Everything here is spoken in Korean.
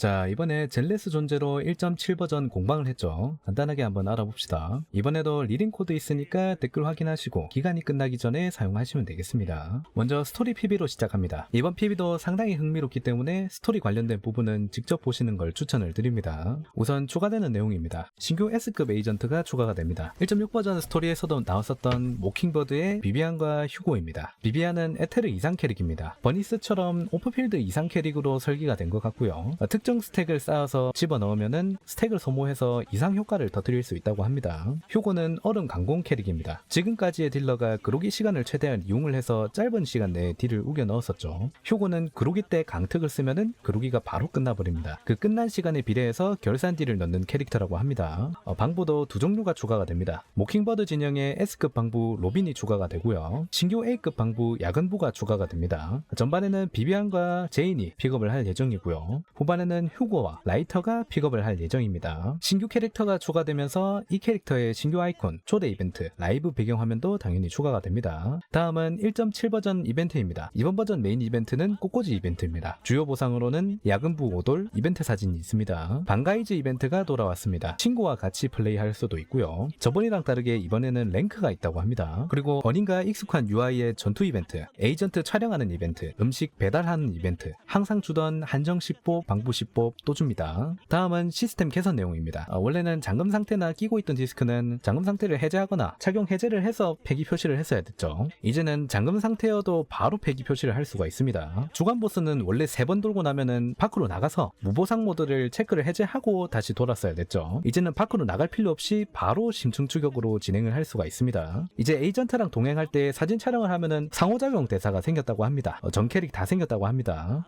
자, 이번에 젤레스 존재로 1.7 버전 공방을 했죠. 간단하게 한번 알아봅시다. 이번에도 리딩 코드 있으니까 댓글 확인하시고 기간이 끝나기 전에 사용하시면 되겠습니다. 먼저 스토리 PB로 시작합니다. 이번 PB도 상당히 흥미롭기 때문에 스토리 관련된 부분은 직접 보시는 걸 추천을 드립니다. 우선 추가되는 내용입니다. 신규 S급 에이전트가 추가가 됩니다. 1.6 버전 스토리에서도 나왔었던 모킹버드의 비비안과 휴고입니다. 비비안은 에테르 이상 캐릭입니다. 버니스처럼 오프필드 이상 캐릭으로 설계가 된 것 같고요. 어, 특정 스택을 쌓아서 집어넣으면은 스택을 소모해서 이상 효과를 터뜨릴 수 있다고 합니다. 휴고는 얼음 강공 캐릭입니다. 지금까지의 딜러가 그로기 시간을 최대한 이용을 해서 짧은 시간 내에 딜을 우겨 넣었었죠. 휴고는 그로기 때 강특을 쓰면은 그로기가 바로 끝나버립니다. 그 끝난 시간에 비례해서 결산 딜을 넣는 캐릭터라고 합니다. 어, 방부도 두 종류가 추가가 됩니다. 모킹버드 진영의 S급 방부 로빈이 추가가 되고요. 신규 A급 방부 야근부가 추가가 됩니다. 전반에는 비비안과 제인이 픽업을 할 예정이고요. 후반에는 휴고와 라이터가 픽업을 할 예정입니다. 신규 캐릭터가 추가되면서 이 캐릭터의 신규 아이콘, 초대 이벤트, 라이브 배경화면도 당연히 추가가 됩니다. 다음은 1.7 버전 이벤트입니다. 이번 버전 메인 이벤트는 꽃꽂이 이벤트입니다. 주요 보상으로는 야근부 5돌 이벤트 사진이 있습니다. 반가이즈 이벤트가 돌아왔습니다. 친구와 같이 플레이할 수도 있고요. 저번이랑 다르게 이번에는 랭크가 있다고 합니다. 그리고 본인과 익숙한 UI의 전투 이벤트, 에이전트 촬영하는 이벤트, 음식 배달하는 이벤트, 항상 주던 한정 10보, 방부 10보 또 줍니다. 다음은 시스템 개선 내용입니다. 아, 원래는 잠금 상태나 끼고 있던 디스크는 잠금 상태를 해제하거나 착용 해제를 해서 폐기 표시를 했어야 됐죠. 이제는 잠금 상태여도 바로 폐기 표시를 할 수가 있습니다. 주간 보스는 원래 세번 돌고 나면은 밖으로 나가서 무보상 모드를 체크를 해제하고 다시 돌았어야 됐죠. 이제는 밖으로 나갈 필요 없이 바로 심층 추격으로 진행을 할 수가 있습니다. 이제 에이전트랑 동행할 때 사진 촬영을 하면은 상호작용 대사가 생겼다고 합니다. 어, 전 캐릭 다 생겼다고 합니다.